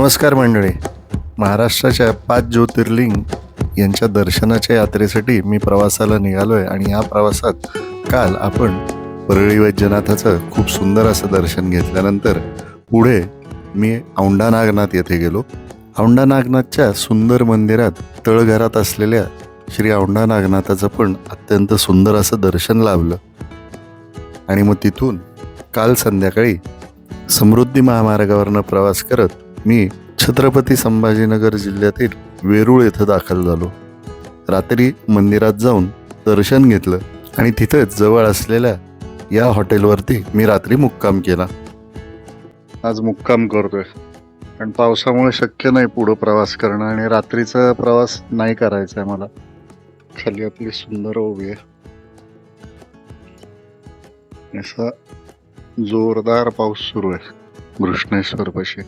नमस्कार मंडळी. महाराष्ट्राच्या पाच ज्योतिर्लिंग यांच्या दर्शनाच्या यात्रेसाठी मी प्रवासाला निघालो आहे आणि या प्रवासात काल आपण परळी वैद्यनाथाचं खूप सुंदर असं दर्शन घेतल्यानंतर पुढे मी औंढा नागनाथ येथे गेलो. औंढा नागनाथच्या सुंदर मंदिरात तळघरात असलेल्या श्री औंढा नागनाथाचं पण अत्यंत सुंदर असं दर्शन लाभलं. आणि मग तिथून काल संध्याकाळी समृद्धी महामार्गावरनं प्रवास करत मी छत्रपती संभाजीनगर जिल्ह्यातील वेरूळ येथे दाखल झालो. रात्री मंदिरात जाऊन दर्शन घेतलं आणि तिथेच जवळ असलेल्या या हॉटेलवरती मी रात्री मुक्काम केला. आज मुक्काम करतोय. कारण पावसामुळे शक्य नाही पुढं प्रवास करणं आणि रात्रीचा प्रवास नाही करायचा आहे मला. खाली आपली सुंदर ओवी आहे. असा जोरदार पाऊस सुरू आहे. घृष्णेश्वर पाशी.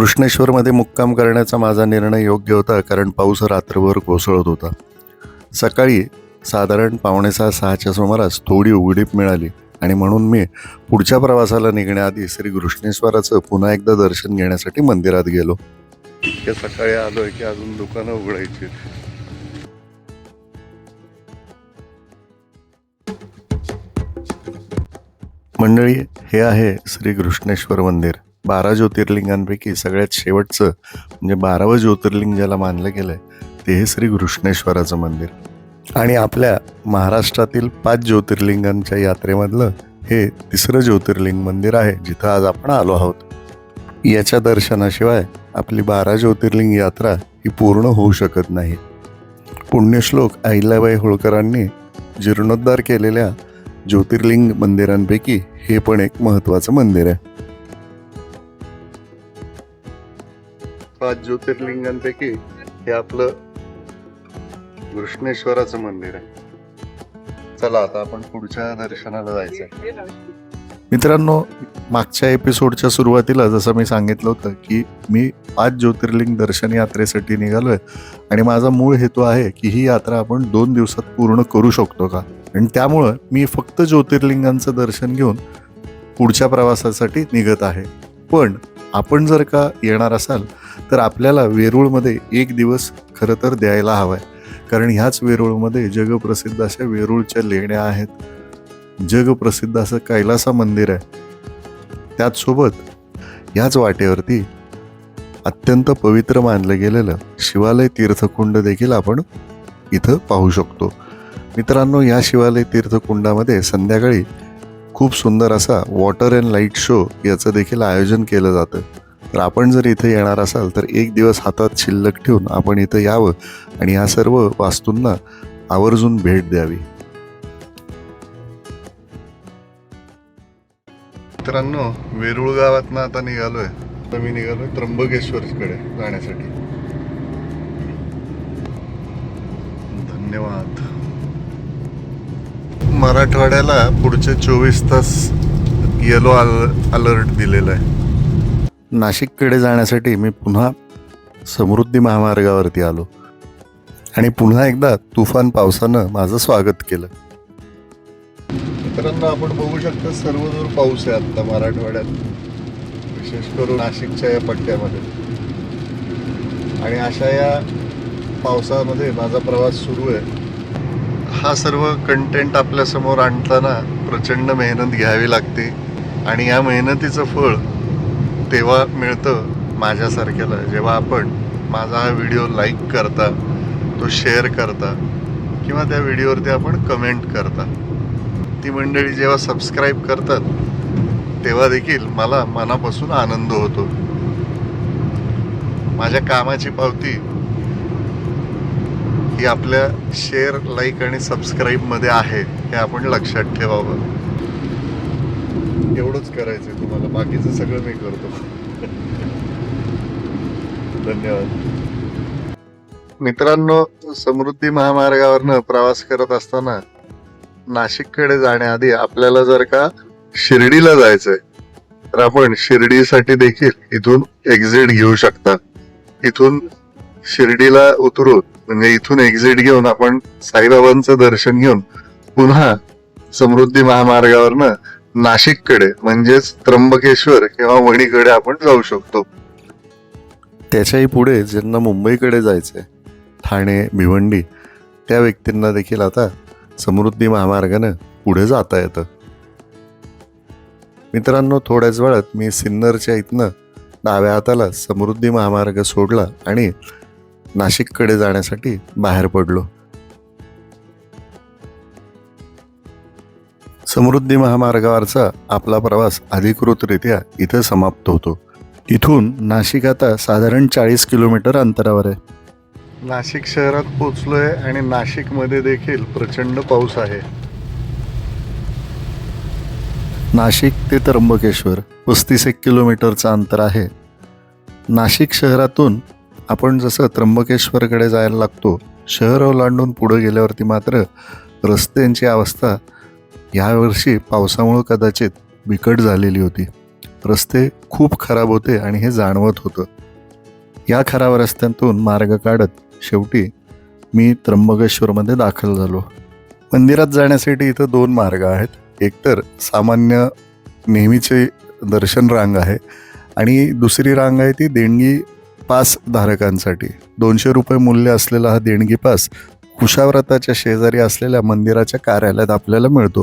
कृष्णेश्वरमध्ये मुक्काम करण्याचा माझा निर्णय योग्य होता कारण पाऊस रात्रभर कोसळत होता. सकाळी साधारण पावणे सहा सहाच्या सुमारास थोडी उघडीप मिळाली आणि म्हणून मी पुढच्या प्रवासाला निघण्याआधी श्री कृष्णेश्वराचं पुन्हा एकदा दर्शन घेण्यासाठी मंदिरात गेलो. इतक्या सकाळी आलोय की अजून दुकानं उघडायची मंडळी हे आहे श्री कृष्णेश्वर मंदिर. बारा ज्योतिर्लिंगांपैकी सगळ्यात शेवटचं म्हणजे बारावं ज्योतिर्लिंग ज्याला मानलं गेलं आहे ते हे श्री घृष्णेश्वराचं मंदिर. आणि आपल्या महाराष्ट्रातील पाच ज्योतिर्लिंगांच्या यात्रेमधलं हे तिसरं ज्योतिर्लिंग मंदिर आहे जिथं आज आपण आलो आहोत. याच्या दर्शनाशिवाय आपली बारा ज्योतिर्लिंग यात्रा ही पूर्ण होऊ शकत नाही. पुण्यश्लोक अहिल्याबाई होळकरांनी जीर्णोद्धार केलेल्या ज्योतिर्लिंग मंदिरांपैकी हे पण एक महत्त्वाचं मंदिर आहे. पाच ज्योतिर्लिंगांपैकी हे आपलं कृष्णेश्वराचं मंदिर आहे. चला आता आपण पुढच्या दर्शनाला जायचंय. मित्रांनो मागच्या एपिसोडच्या सुरुवातीला जसं मी सांगितलं होतं की मी पाच ज्योतिर्लिंग दर्शन यात्रेसाठी निघालोय आणि माझा मूळ हेतू आहे की ही यात्रा आपण दोन दिवसात पूर्ण करू शकतो का? आणि त्यामुळं मी फक्त ज्योतिर्लिंगांचं दर्शन घेऊन पुढच्या प्रवासासाठी निघत आहे. पण आपण जर का येणार असाल तर आपल्याला वेरूळमध्ये एक दिवस खरं तर द्यायला हवा आहे कारण ह्याच वेरूळमध्ये जगप्रसिद्ध अशा वेरूळच्या लेण्या आहेत. जगप्रसिद्ध असं कैलासा मंदिर आहे. त्याचसोबत ह्याच वाटेवरती अत्यंत पवित्र मानलं गेलेलं शिवालय तीर्थकुंड देखील आपण इथं पाहू शकतो. मित्रांनो या शिवालय तीर्थकुंडामध्ये संध्याकाळी खूप सुंदर असा वॉटर अँड लाइट शो याचं देखील आयोजन केलं जातं. तर आपण जर इथे येणार असाल तर एक दिवस हातात शिल्लक ठेवून आपण इथं यावं आणि या सर्व वास्तूंना आवर्जून भेट द्यावी. मित्रांनो वेरूळ गावातनं आता निघालोय. तर मी निघालोय त्र्यंबकेश्वरकडे जाण्यासाठी. धन्यवाद. मराठवाड्याला पुढचे चोवीस तास येलो अलर्ट दिलेला आहे. नाशिककडे जाण्यासाठी मी पुन्हा समृद्धी महामार्गावरती आलो. आणि पुन्हा एकदा तुफान पावसानं माझं स्वागत केलं. मित्रांनो आपण बघू शकता सर्व दूर पाऊस आहे आता मराठवाड्यात. विशेष करून नाशिकच्या या पट्ट्यामध्ये. आणि अशा या पावसामध्ये माझा प्रवास सुरू आहे. हा सर्व कंटेंट आपल्यासमोर आणताना प्रचंड मेहनत घ्यावी लागते. आणि या मेहनतीचं फळ तेव्हा मिळतं माझ्यासारख्याला. जेव्हा आपण माझा हा व्हिडिओ लाईक करता तो शेअर करता किंवा त्या व्हिडिओवरती आपण कमेंट करता. ती मंडळी जेव्हा सबस्क्राईब करतात तेव्हा देखील मला मनापासून आनंद होतो. माझ्या कामाची पावती ही आपल्या शेअर लाईक आणि सबस्क्राईबमध्ये आहे हे आपण लक्षात ठेवावं. एवढंच करायचं तुम्हाला. बाकीचं सगळं मी करतो. धन्यवाद. मित्रांनो समृद्धी महामार्गावरनं प्रवास करत असताना नाशिककडे जाण्याआधी आपल्याला जर का शिर्डीला जायचंय तर आपण शिर्डीसाठी देखील इथून एक्झिट घेऊ शकता. इथून शिर्डीला उतरून म्हणजे इथून एक्झिट घेऊन आपण साईबाबांचं दर्शन घेऊन पुन्हा समृद्धी महामार्गावरनं नाशिककडे म्हणजेच त्र्यंबकेश्वर किंवा वणीकडे आपण जाऊ शकतो. त्याच्याही पुढे ज्यांना मुंबईकडे जायचंय ठाणे भिवंडी त्या व्यक्तींना देखील आता समृद्धी महामार्गानं पुढे जाता येतं. मित्रांनो थोड्याच वेळात मी सिन्नरच्या इथनं डाव्या हाताला समृद्धी महामार्ग सोडला आणि नाशिककडे जाण्यासाठी बाहेर पडलो. समृद्धी महामार्गावरचा आपला प्रवास अधिकृतरित्या इथं समाप्त होतो. इथून नाशिक आता साधारण चाळीस किलोमीटर अंतरावर आहे. नाशिक शहरात पोचलोय आणि नाशिकमध्ये देखील प्रचंड पाऊस आहे. नाशिक ते त्र्यंबकेश्वर पस्तीस एक किलोमीटरचं अंतर आहे. नाशिक शहरातून आपण जसं त्र्यंबकेश्वरकडे जायला लागतो शहर ओलांडून पुढे गेल्यावरती मात्र रस्त्यांची अवस्था यावर्षी पावसामुळं कदाचित बिकट झालेली होती. रस्ते खूप खराब होते आणि हे जाणवत होतं. या खराब रस्त्यातून मार्ग काढत शेवटी मी त्र्यंबकेश्वरमध्ये दाखल झालो. मंदिरात जाण्यासाठी इथं दोन मार्ग आहेत. एकतर सामान्य नेहमीचे दर्शन रांग आहे आणि दुसरी रांग आहे ती देणगी पास धारकांसाठी. दोनशे रुपये मूल्य असलेला हा देणगी पास कुशाव्रताच्या शेजारी असलेल्या मंदिराच्या कार्यालयात आपल्याला मिळतो.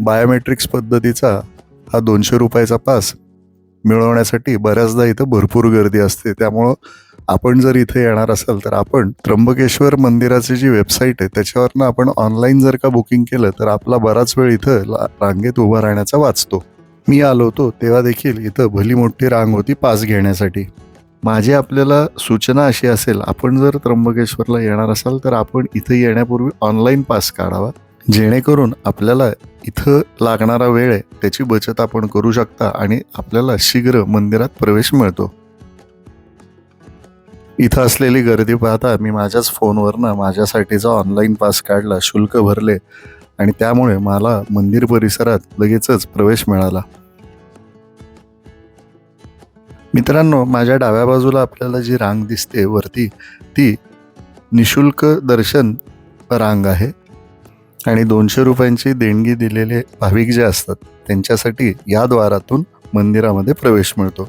बायोमेट्रिक्स पद्धतीचा हा दोनशे रुपयाचा पास मिळवण्यासाठी बऱ्याचदा इथं भरपूर गर्दी असते. त्यामुळं आपण जर इथे येणार असाल तर आपण त्र्यंबकेश्वर मंदिराची जी वेबसाईट आहे त्याच्यावरनं आपण ऑनलाईन जर का बुकिंग केलं तर आपला बराच वेळ इथं ला- रांगेत उभा राहण्याचा वाचतो. मी आलो होतो तेव्हा देखील इथं भली मोठी रांग होती पास घेण्यासाठी. माझी आपल्याला सूचना अशी असेल आपण जर त्र्यंबकेश्वरला येणार असाल तर आपण इथं येण्यापूर्वी ऑनलाईन पास काढावा. जेणेकरून आपल्याला इथं लागणारा वेळ आहे त्याची बचत आपण करू शकता आणि आपल्याला शीघ्र मंदिरात प्रवेश मिळतो. इथं असलेली गर्दी पाहता मी माझ्याच फोनवरनं माझ्यासाठीचा ऑनलाईन पास काढला शुल्क भरले आणि त्यामुळे मला मंदिर परिसरात लगेचच प्रवेश मिळाला. मित्रांनो माझ्या डाव्या बाजूला आपल्याला जी रांग दिसते वरती ती निशुल्क दर्शन रांग आहे. आणि दोनशे रुपयांची देणगी दिलेले भाविक जे असतात त्यांच्यासाठी या द्वारातून मंदिरामध्ये प्रवेश मिळतो.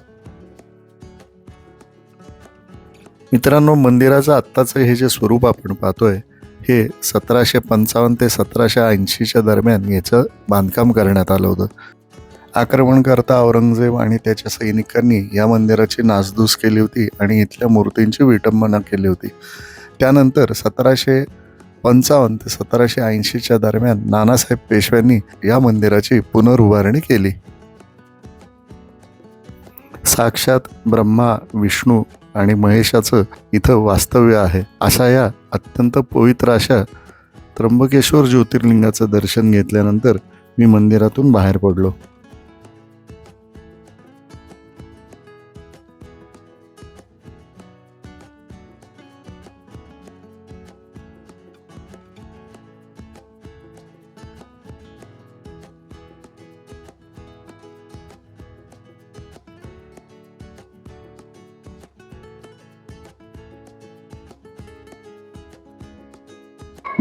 मित्रांनो मंदिराचं आत्ताचं हे जे स्वरूप आपण पाहतोय हे सतराशे पंचावन्न ते सतराशे ऐंशीच्या दरम्यान याचं बांधकाम करण्यात आलं होतं. आक्रमणकर्ता औरंगजेब आणि त्याच्या सैनिकांनी या मंदिराची नासधूस केली होती आणि इथल्या मूर्तींची विटंबना केली होती. त्यानंतर सतराशे पंचावन्न ते सतराशे ऐंशीच्या दरम्यान नानासाहेब पेशव्यांनी या मंदिराची पुनर्उभारणी केली. साक्षात ब्रह्मा विष्णू आणि महेशाचं इथं वास्तव्य आहे. अशा या अत्यंत पवित्र अशा त्र्यंबकेश्वर ज्योतिर्लिंगाचं दर्शन घेतल्यानंतर मी मंदिरातून बाहेर पडलो.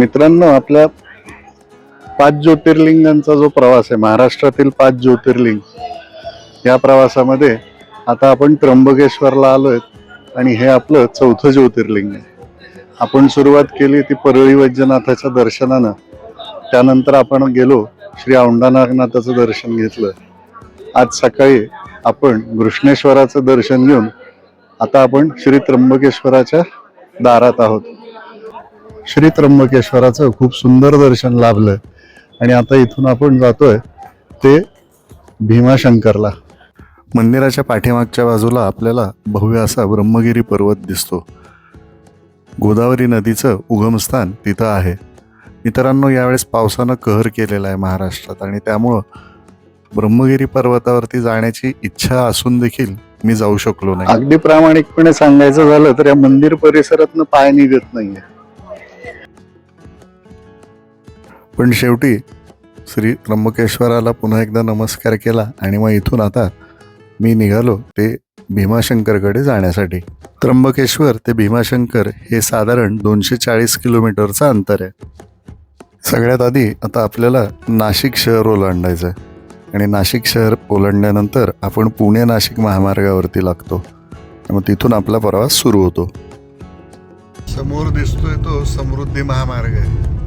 मित्रांनो आपल्या पाच ज्योतिर्लिंगांचा जो प्रवास आहे महाराष्ट्रातील पाच ज्योतिर्लिंग या प्रवासामध्ये आता आपण त्र्यंबकेश्वरला आलोय आणि हे आपलं चौथं ज्योतिर्लिंग आहे. आपण सुरुवात केली ती परळी वैद्यनाथाच्या दर्शनानं. त्यानंतर आपण गेलो श्री औंढानागनाथाचं दर्शन घेतलं. आज सकाळी आपण घृष्णेश्वराचं दर्शन घेऊन आता आपण श्री त्र्यंबकेश्वराच्या दारात आहोत. श्री त्र्यंबकेश्वराचं खूप सुंदर दर्शन लाभलं आणि आता इथून आपण जातोय ते भीमाशंकरला. मंदिराच्या पाठीमागच्या बाजूला आपल्याला भव्य असा ब्रह्मगिरी पर्वत दिसतो. गोदावरी नदीचं उगमस्थान तिथं आहे. मित्रांनो यावेळेस पावसानं कहर केलेला आहे महाराष्ट्रात आणि त्यामुळं ब्रह्मगिरी पर्वतावरती जाण्याची इच्छा असून देखील मी जाऊ शकलो नाही. अगदी प्रामाणिकपणे सांगायचं झालं तर या मंदिर परिसरातनं पाय निघत नाहीये. पण शेवटी श्री त्र्यंबकेश्वराला पुन्हा एकदा नमस्कार केला आणि मग इथून आता मी निघालो ते भीमाशंकरकडे जाण्यासाठी. त्र्यंबकेश्वर ते भीमाशंकर हे साधारण दोनशे चाळीस किलोमीटरचं अंतर आहे. सगळ्यात आधी आता आपल्याला नाशिक शहर ओलांडायचं आहे आणि नाशिक शहर ओलांडल्यानंतर आपण पुणे नाशिक महामार्गावरती लागतो. मग तिथून आपला प्रवास सुरू होतो. समोर दिसतोय तो समृद्धी महामार्ग आहे.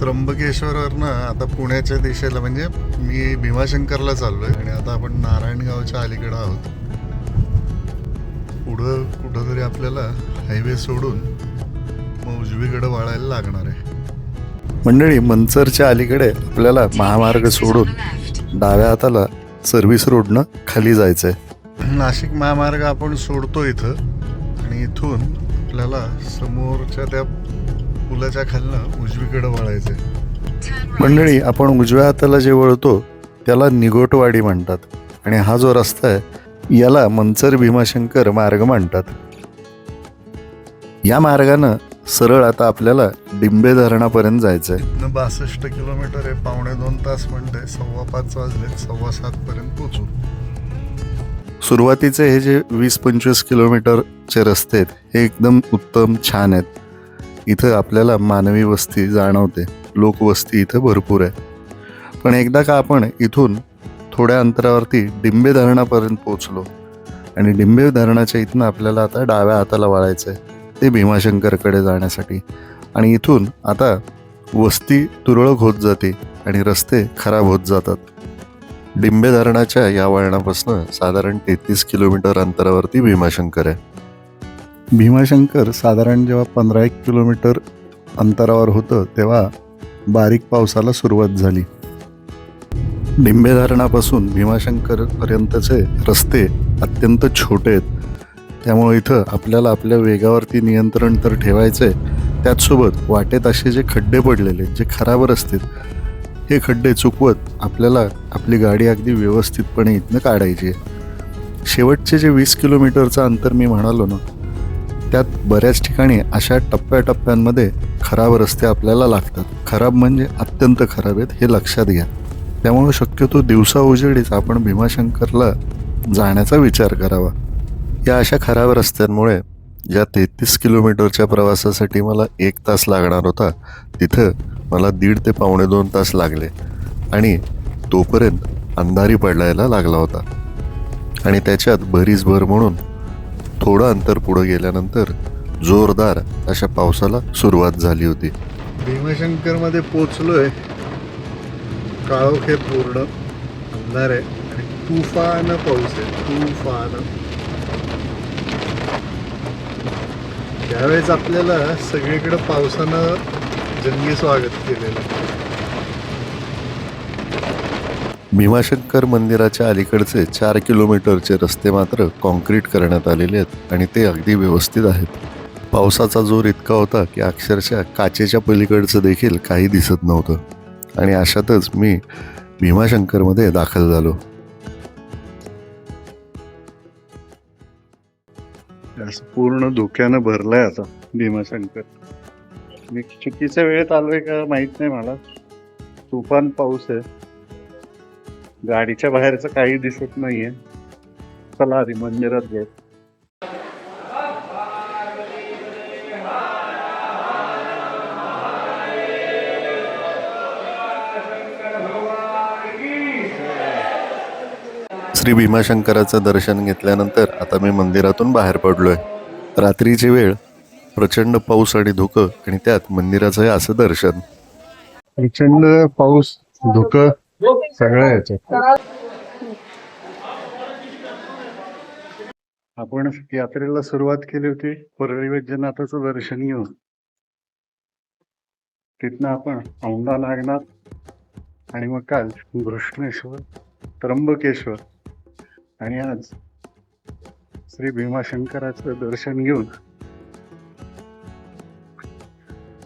त्र्यंबकेश्वरवरनं आता पुण्याच्या दिशेला म्हणजे मी भीमाशंकरला चाललोय आणि आता आपण नारायणगावच्या अलीकडे आहोत. पुढं कुठंतरी आपल्याला हायवे सोडून मग उजवीकडे वळायला लागणार आहे. मंडळी मंचरच्या अलीकडे आपल्याला महामार्ग सोडून डाव्या हाताला सर्व्हिस रोडनं खाली जायचं आहे नाशिक महामार्ग आपण सोडतो इथं आणि इथून आपल्याला समोरच्या त्या पुलाच्या खालनं उजवीकडे वळायचं आहे मंडळी आपण उजव्या हाताला जे वळतो त्याला निगोटवाडी म्हणतात. आणि हा जो रस्ता आहे याला मंचर भीमाशंकर मार्ग म्हणतात. या मार्गानं सरळ आता आपल्याला डिंबे धरणापर्यंत जायचं आहे बासष्ट किलोमीटर आहे पावणे दोन तास म्हणते सव्वा पाच वाजले सव्वा सात पर्यंत पोचू सुरुवातीचे हे जे वीस पंचवीस किलोमीटरचे रस्ते आहेत हे एकदम उत्तम छान आहेत. इथं आपल्याला मानवी वस्ती जाणवते. लोकवस्ती इथं भरपूर आहे. पण एकदा का आपण इथून थोड्या अंतरावरती डिंबे धरणापर्यंत पोचलो आणि डिंबे धरणाच्या इथनं आपल्याला आता डाव्या हाताला वळायचं आहे ते भीमाशंकरकडे जाण्यासाठी. आणि इथून आता वस्ती तुरळक होत जाते आणि रस्ते खराब होत जातात. डिंबे धरणाच्या या वळणापासून साधारण तेहतीस किलोमीटर अंतरावरती भीमाशंकर आहे. भीमाशंकर साधारण जेव्हा पंधरा एक किलोमीटर अंतरावर होतं तेव्हा बारीक पावसाला सुरुवात झाली. डिंबे धरणापासून भीमाशंकरपर्यंतचे रस्ते अत्यंत छोटे आहेत. त्यामुळे इथं आपल्याला आपल्या वेगावरती नियंत्रण तर ठेवायचं आहे त्याचसोबत वाटेत असे जे खड्डे पडलेले जे खराब रस्ते हे खड्डे चुकवत आपल्याला आपली गाडी अगदी व्यवस्थितपणे इथनं काढायची आहे. शेवटचे जे वीस किलोमीटरचं अंतर मी म्हणालो ना त्यात बऱ्याच ठिकाणी अशा टप्प्याटप्प्यांमध्ये खराब रस्ते आपल्याला लागतात. खराब म्हणजे अत्यंत खराब आहेत हे लक्षात घ्या. त्यामुळे शक्यतो दिवसा उजेडीच आपण भीमाशंकरला जाण्याचा विचार करावा. या अशा खराब रस्त्यांमुळे ज्या तेहतीस किलोमीटरच्या प्रवासासाठी मला एक तास लागणार होता तिथं मला दीड ते पावणे दोन तास लागले आणि तोपर्यंत अंधारी पडलायला लागला होता. आणि त्याच्यात भरीस भर म्हणून थोडं अंतर पुढं गेल्यानंतर जोरदार अशा पावसाला सुरुवात झाली होती. भीमाशंकरमध्ये पोचलोय. काळोखे पूर्ण अंधार आहे आणि तुफान पाऊस आहे. तुफान. त्यावेळेस आपल्याला सगळीकडे पावसानं जंगी स्वागत केलेलं भीमाशंकर मंदिराच्या अलीकडचे चार किलोमीटरचे रस्ते मात्र कॉन्क्रीट करण्यात आलेले आहेत आणि ते अगदी व्यवस्थित आहेत. पावसाचा जोर इतका होता की अक्षरशः काचेच्या पलीकडचं देखील काही दिसत नव्हतं. आणि अशातच मी भीमाशंकरमध्ये दाखल झालो. पूर्ण धोक्यानं भरलाय आता भीमाशंकर. मी चुकीच्या वेळेत आलोय का माहीत नाही मला. तुफान पाऊस आहे. गाडीच्या बाहेरचं काही दिसत नाहीये. चला आधी मंदिरात जाऊ. श्री भीमाशंकराचं दर्शन घेतल्यानंतर आता मी मंदिरातून बाहेर पडलोय. रात्रीची वेळ प्रचंड पाऊस आणि धुकं आणि त्यात मंदिराचं असं दर्शन. प्रचंड पाऊस धुकं सगळं याच्यात. आपण यात्रेला सुरुवात केली होती परळी वैद्यनाथाचं दर्शन घेऊन. तिथनं आपण औंढा नागनाथ आणि मग काल घृष्णेश्वर त्र्यंबकेश्वर आणि आज श्री भीमाशंकराचं दर्शन घेऊन.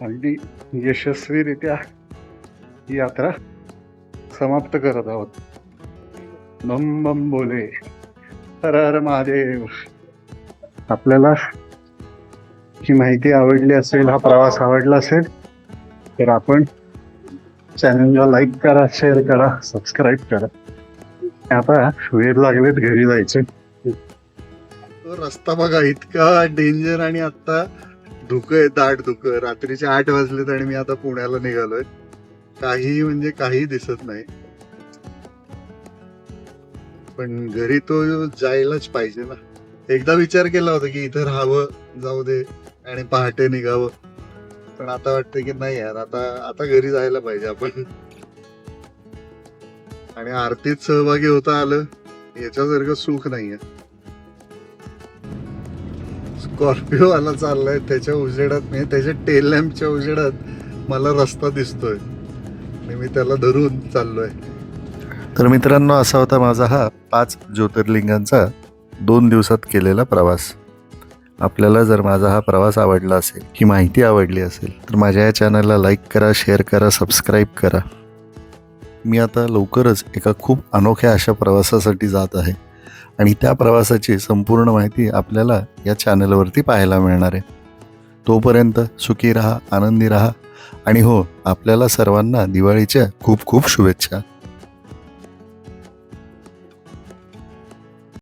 अगदी यशस्वीरित्या ही यात्रा समाप्त करत आहोत. बम बम बोले. हर हर महादेव. आपल्याला ही माहिती आवडली असेल हा प्रवास आवडला असेल तर आपण चॅनलला लाईक करा शेअर करा सबस्क्राईब करा. आता वेळ लागलेत घरी जायचे. रस्ता बघा इतका डेंजर आणि आता धुकं आहे दाट धुकं. रात्रीचे आठ वाजलेत आणि मी आता पुण्याला निघालोय. काही म्हणजे काही दिसत नाही. पण घरी तो जायलाच पाहिजे ना. एकदा विचार केला होता की इथं राहावं जाऊ दे आणि पहाटे निघावं. पण आता वाटतं की नाही यार आता आता घरी जायला पाहिजे आपण. आणि आरतीत सहभागी होता आलं याच्यासारखं सुख नाहीये. स्कॉर्पिओ आला चाललाय त्याच्या उजेडात नाही त्याच्या टेल लॅम्पच्या उजेडात मला रस्ता दिसतोय. आणि मी त्याला धरून चाललोय. तर मित्रांनो असा होता माझा हा पाच ज्योतिर्लिंगांचा दोन दिवसात केलेला प्रवास. आपल्याला जर माझा हा प्रवास आवडला असेल ही माहिती आवडली असेल तर माझ्या या चॅनलला लाईक करा शेअर करा सबस्क्राईब करा. मी आता लवकरच एका खूप अनोख्या अशा प्रवासासाठी जात आहे. आणि त्या प्रवासाची संपूर्ण माहिती आपल्याला या चॅनलवरती पाहायला मिळणार आहे. तोपर्यंत सुखी राहा आनंदी राहा आणि हो आपल्याला सर्वांना दिवाळीच्या खूप खूप शुभेच्छा.